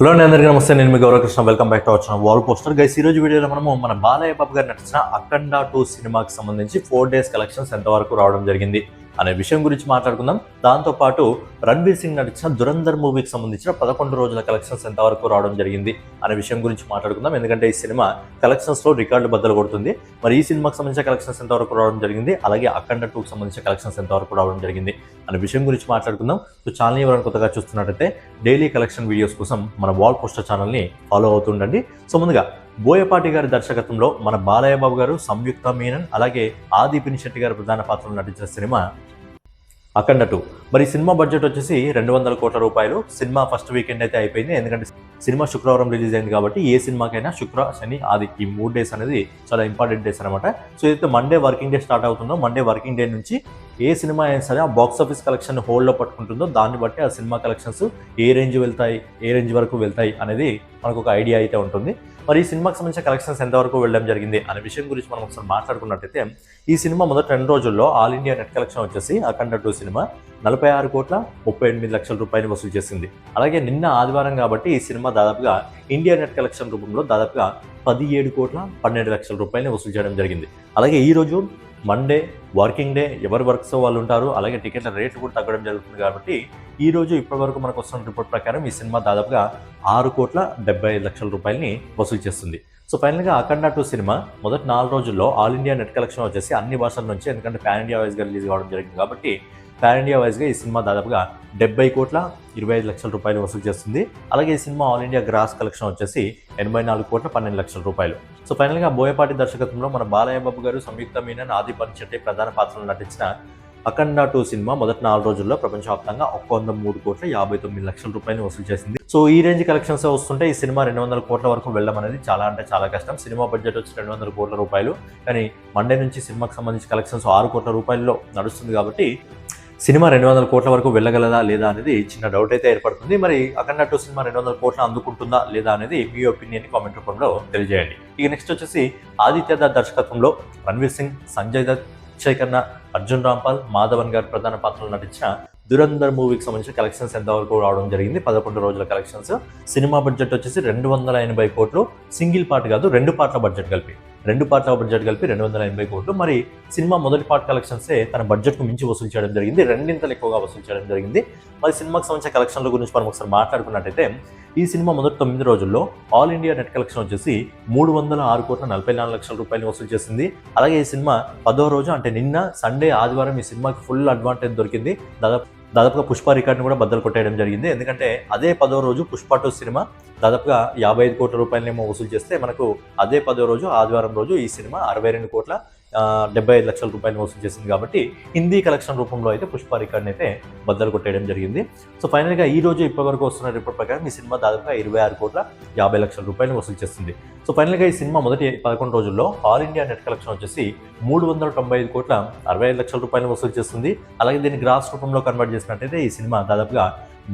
Hello అండి అందరికీ నమస్తే. నేను మీ గౌరవకృష్ణ. వెల్కమ్ బ్యాక్ టు వచ్చిన వాల్ పోస్టర్ గైస్ ఈ రోజు వీడియోలో మనము మన బాలయ్య బాబు గారు నటించిన అఖండ టూ సినిమాకి సంబంధించి ఫోర్ డేస్ కలెక్షన్స్ ఎంతవరకు రావడం జరిగింది? అనే విషయం గురించి మాట్లాడుకుందాం. దాంతోపాటు రణ్వీర్ సింగ్ నటించిన దురంధర్ మూవీకి సంబంధించిన పదకొండు రోజుల కలెక్షన్స్ ఎంతవరకు రావడం జరిగింది అనే విషయం గురించి మాట్లాడుకుందాం. ఎందుకంటే ఈ సినిమా కలెక్షన్స్లో రికార్డు బద్దలు కొడుతుంది. మరి ఈ సినిమాకి సంబంధించిన కలెక్షన్స్ ఎంతవరకు రావడం జరిగింది? అలాగే అఖండ టూకి సంబంధించిన కలెక్షన్స్ ఎంతవరకు రావడం జరిగింది అనే విషయం గురించి మాట్లాడుకుందాం. సో ఛానల్ ఎవరైనా కొత్తగా చూస్తున్నట్టయితే డైలీ కలెక్షన్ వీడియోస్ కోసం మన వాల్ పోస్టర్ ఛానల్ని ఫాలో అవుతుండండి సో ముందుగా బోయపాటి గారి దర్శకత్వంలో మన బాలయ్య బాబు గారు సంయుక్త మీనన్ అలాగే ఆది పినిశెట్టి గారు ప్రధాన పాత్రలో నటించిన సినిమా అఖండ టూ. మరి సినిమా బడ్జెట్ వచ్చేసి రెండు వందల కోట్ల రూపాయలు. సినిమా ఫస్ట్ వీకెండ్ అయితే అయిపోయింది. ఎందుకంటే సినిమా శుక్రవారం రిలీజ్ అయింది కాబట్టి ఏ సినిమాకైనా శుక్ర శని ఆది ఈ మూడు డేస్ అనేది చాలా ఇంపార్టెంట్ డేస్ అనమాట సో ఏదైతే మండే వర్కింగ్ డే స్టార్ట్ అవుతుందో మండే వర్కింగ్ డే నుంచి ఏ సినిమా అయినా సరే ఆ బాక్స్ ఆఫీస్ కలెక్షన్ హోల్డ్లో పట్టుకుంటుందో దాన్ని బట్టి ఆ సినిమా కలెక్షన్స్ ఏ రేంజ్ వెళ్తాయి ఏ రేంజ్ వరకు వెళ్తాయి అనేది మనకు ఒక ఐడియా అయితే ఉంటుంది. మరి ఈ సినిమాకి సంబంధించిన కలెక్షన్స్ ఎంతవరకు వెళ్ళడం జరిగింది అనే విషయం గురించి మనం ఒకసారి మాట్లాడుకున్నట్టయితే ఈ సినిమా మొదటి రెండు రోజుల్లో ఆల్ ఇండియా నెట్ కలెక్షన్ వచ్చేసి అఖండ టూ సినిమా నలభై ఆరు కోట్ల ముప్పై ఎనిమిది లక్షల రూపాయలు వసూలు చేసింది. అలాగే నిన్న ఆదివారం కాబట్టి ఈ సినిమా దాదాపుగా ఇండియా నెట్ కలెక్షన్ రూపంలో దాదాపుగా పదిహేడు కోట్ల పన్నెండు లక్షల రూపాయలు వసూలు చేయడం జరిగింది. అలాగే ఈ రోజు మండే వర్కింగ్ డే ఎవరు వర్క్స్ వాళ్ళు ఉంటారు అలాగే టికెట్ల రేట్లు కూడా తగ్గడం జరుగుతుంది కాబట్టి ఈ రోజు ఇప్పటివరకు మనకు వస్తున్న రిపోర్ట్ ప్రకారం ఈ సినిమా దాదాపుగా ఆరు కోట్ల డెబ్బై ఐదు లక్షల రూపాయలని వసూలు చేస్తుంది. సో ఫైనల్గా అఖండ టూ సినిమా మొదటి నాలుగు రోజుల్లో ఆల్ ఇండియా నెట్ కలెక్షన్ వచ్చేసి అన్ని భాషల నుంచి ఎందుకంటే ప్యాన్ ఇండియా వైజ్గా రిలీజ్ కావడం జరిగింది కాబట్టి పాన్ ఇండియా వైజ్గా ఈ సినిమా దాదాపుగా డెబ్బై కోట్ల ఇరవై ఐదు లక్షల రూపాయలు వసూలు చేస్తుంది. అలాగే ఈ సినిమా ఆల్ ఇండియా గ్రాస్ కలెక్షన్ వచ్చేసి ఎనభై నాలుగు కోట్ల పన్నెండు లక్షల రూపాయలు. సో ఫైనల్గా బోయపాటి దర్శకత్వంలో మన బాలయ్య బాబు గారు సంయుక్త మీనన్ ఆది పంచెట్టి ప్రధాన పాత్రలు నటించిన అఖండ టూ సినిమా మొదటి నాలుగు రోజుల్లో ప్రపంచవ్యాప్తంగా ఒక్క వంద మూడు కోట్ల యాభై తొమ్మిది లక్షల రూపాయలు వసూలు చేసింది. సో ఈ రేంజ్ కలెక్షన్స్ వస్తుంటే ఈ సినిమా రెండు వందల కోట్ల వరకు వెళ్ళడం అనేది చాలా అంటే చాలా కష్టం. సినిమా బడ్జెట్ వచ్చి రెండు వందల కోట్ల రూపాయలు. కానీ మండే నుంచి సినిమాకి సంబంధించి కలెక్షన్స్ ఆరు కోట్ల రూపాయల్లో నడుస్తుంది కాబట్టి సినిమా రెండు వందల కోట్ల వరకు వెళ్ళగలదా లేదా అనేది చిన్న డౌట్ అయితే ఏర్పడుతుంది. మరి అఖండ టూ సినిమా రెండు వందల కోట్ల అందుకుంటుందా లేదా అనేది మీ ఒపీనియన్ కామెంట్ రూపంలో తెలియజేయండి. ఇక నెక్స్ట్ వచ్చేసి ఆదిత్య దత్ దర్శకత్వంలో రణ్వీర్ సింగ్ సంజయ్ దత్ అక్షయ్ ఖన్నా అర్జున్ రాంపాల్ మాధవన్ గారు ప్రధాన పాత్రలు నటించిన దురంధర్ మూవీకి సంబంధించిన కలెక్షన్స్ ఎంతవరకు రావడం జరిగింది? పదకొండు రోజుల కలెక్షన్స్ సినిమా బడ్జెట్ వచ్చేసి రెండు వందల ఎనభై కోట్లు. సింగిల్ పార్ట్ కాదు రెండు పార్ట్ల బడ్జెట్ కలిపి. రెండు పార్ట్ల బడ్జెట్ కలిపి రెండు వందల ఎనభై కోట్లు. మరి సినిమా మొదటి పార్ట్ కలెక్షన్సే తన బడ్జెట్కు మించి వసూలు చేయడం జరిగింది. రెండింతలు ఎక్కువగా వసూలు చేయడం జరిగింది. మరి సినిమాకి సంబంధించిన కలెక్షన్ల గురించి మనం ఒకసారి మాట్లాడుకున్నట్టయితే ఈ సినిమా మొదటి తొమ్మిది రోజుల్లో ఆల్ ఇండియా నెట్ కలెక్షన్ వచ్చేసి మూడు వందల ఆరు కోట్ల నలభై నాలుగు లక్షల రూపాయలు వసూలు చేసింది. అలాగే ఈ సినిమా పదో రోజు అంటే నిన్న సండే ఆదివారం ఈ సినిమాకి ఫుల్ అడ్వాంటేజ్ దొరికింది. దాదాపు దాదాపుగా పుష్ప రికార్డును కూడా బద్దలు కొట్టేయడం జరిగింది. ఎందుకంటే అదే పదో రోజు పుష్ప టూ సినిమా దాదాపుగా యాభై ఐదు కోట్ల రూపాయలనేమో వసూలు చేస్తే మనకు అదే పదో రోజు ఆదివారం రోజు ఈ సినిమా అరవై రెండు కోట్ల డెబ్బై ఐదు లక్షల రూపాయలు వసూలు చేసింది కాబట్టి హిందీ కలెక్షన్ రూపంలో అయితే పుష్ప రికార్డ్ని అయితే బద్దలు కొట్టేయడం జరిగింది. సో ఫైనల్గా ఈ రోజు ఇప్పటివరకు వస్తున్న రిపోర్ట్ ప్రకారం ఈ సినిమా దాదాపుగా ఇరవై ఆరు కోట్ల యాభై లక్షల రూపాయలు వసూలు చేస్తుంది. సో ఫైనల్గా ఈ సినిమా మొదటి పదకొండు రోజుల్లో ఆల్ ఇండియా నెట్ కలెక్షన్ వచ్చేసి మూడు వందల తొంభై ఐదు కోట్ల అరవై ఐదు లక్షల రూపాయలు వసూలు చేస్తుంది. అలాగే దీన్ని గ్రాస్ రూపంలో కన్వర్ట్ చేసినట్టయితే ఈ సినిమా దాదాపుగా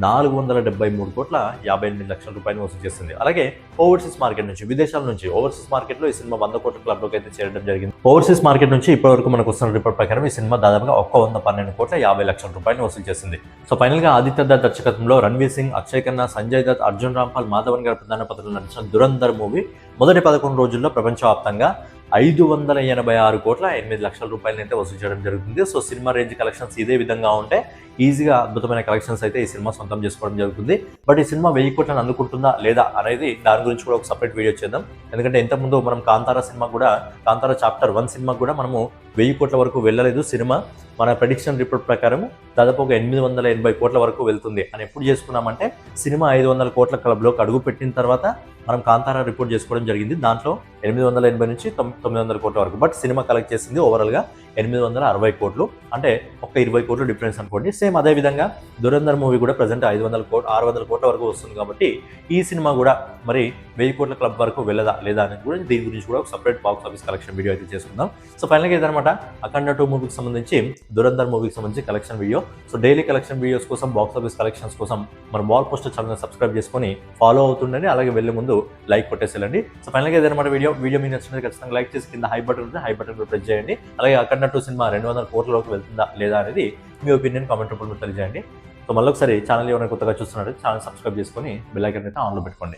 నాలుగు వందల డెబ్బై మూడు కోట్ల యాభై ఎనిమిది లక్షల రూపాయలు వసూలు చేసింది అలాగే ఓవర్సీస్ మార్కెట్ నుంచి విదేశాల నుంచి ఓవర్సీస్ మార్కెట్లో ఈ సినిమా వంద కోట్ల క్లబ్లోకి అయితే చేరడం జరిగింది. ఓవర్సీస్ మార్కెట్ నుంచి ఇప్పటివరకు మనకు వస్తున్న రిపోర్ట్ ప్రకారం ఈ సినిమా దాదాపుగా ఒక్క వంద పన్నెండు కోట్ల యాభై లక్షల రూపాయలు వసూలు చేసింది. సో ఫైనల్గా ఆదిత్య దత్ దర్శకత్వంలో రణ్వీర్ సింగ్ అక్షయ్ ఖన్నా సంజయ్ దత్ అర్జున్ రాంపాల్ మాధవన్ గారి ప్రధాన పత్రంలో నడిచిన దురంధర్ మూవీ మొదటి పదకొండు రోజుల్లో ప్రపంచవ్యాప్తంగా ఐదు వందల ఎనభై ఆరు కోట్ల ఎనిమిది లక్షల రూపాయలు అయితే వసూలు చేయడం జరుగుతుంది. సో సినిమా రేంజ్ కలెక్షన్స్ ఇదే విధంగా ఉంటే ఈజీగా అద్భుతమైన కలెక్షన్స్ అయితే ఈ సినిమా సొంతం చేసుకోవడం జరుగుతుంది. బట్ ఈ సినిమా వెయ్యి కోట్లను అందుకుంటుందా లేదా అనేది దాని గురించి కూడా ఒక సపరేట్ వీడియో చేద్దాం. ఎందుకంటే ఇంతకుముందు మనం కాంతారా సినిమా కూడా కాంతారా చాప్టర్ వన్ సినిమా కూడా మనము వెయ్యి కోట్ల వరకు వెళ్ళలేదు సినిమా. మన ప్రెడిక్షన్ రిపోర్ట్ ప్రకారం దాదాపు ఒక ఎనిమిది వందల ఎనభై కోట్ల వరకు వెళ్తుంది. అని ఎప్పుడు చేసుకున్నామంటే సినిమా ఐదు వందల కోట్ల క్లబ్లోకి అడుగు పెట్టిన తర్వాత మనం కాంతారా రిపోర్ట్ చేసుకోవడం జరిగింది. దాంట్లో ఎనిమిది వందల ఎనభై నుంచి తొమ్- తొమ్మిది వందల కోట్ల వరకు. బట్ సినిమా కలెక్ట్ చేసింది ఓవరాల్గా ఎనిమిది వందల అరవై కోట్లు. అంటే ఒక ఇరవై కోట్లు డిఫరెన్స్ అనుకోండి. సేమ్ అదే విధంగా దురంధర్ మూవీ కూడా ప్రజెంట్ ఐదు వందల కోట్ ఆరు వందల కోట్ల వరకు వస్తుంది కాబట్టి ఈ సినిమా కూడా మరి వెయ్యి కోట్ల క్లబ్ వరకు వెళ్ళదా లేదా అనేది కూడా దీని గురించి కూడా ఒక separate box office collection video అయితే చేసుకుందాం. సో ఫైనల్గా ఇదనమాట అఖండ టూ మూవీకి సంబంధించి దురంధర్ మూవీకి సంబంధించి collection video so daily collection videos కోసం బాక్స్ ఆఫీస్ కలెక్షన్స్ కోసం మన వాల్ పోస్టర్ ఛానల్ సబ్స్క్రైబ్ చేసుకొని ఫాలో అవుతుండండి. అలాగే వెళ్ళే ముందు లైక్ కొట్టేసేయండి. సో ఫైనల్గా ఏదన్నమాట వీడియో వీడియో మీకు నచ్చినది ఖచ్చితంగా లైక్ చేసి కింద హై బటన్ ఉంది. హై బటన్ ప్రెస్ చేయండి. అలాగే అఖండ టూ సినిమా రెండు వందల కోట్లలోకి వెళ్తుందా లేదా అనేది మీ ఒపీనియన్ కామెంట్ రూపంలో తెలియజేయండి. సో మళ్ళీ ఒకసారి ఛానల్ ఎవరైనా కొత్తగా చూస్తున్నారు ఛానల్ సబ్స్క్రైబ్ చేసుకొని బెల్ ఐకాన్ అయితే ఆన్లో పెట్టుకోండి.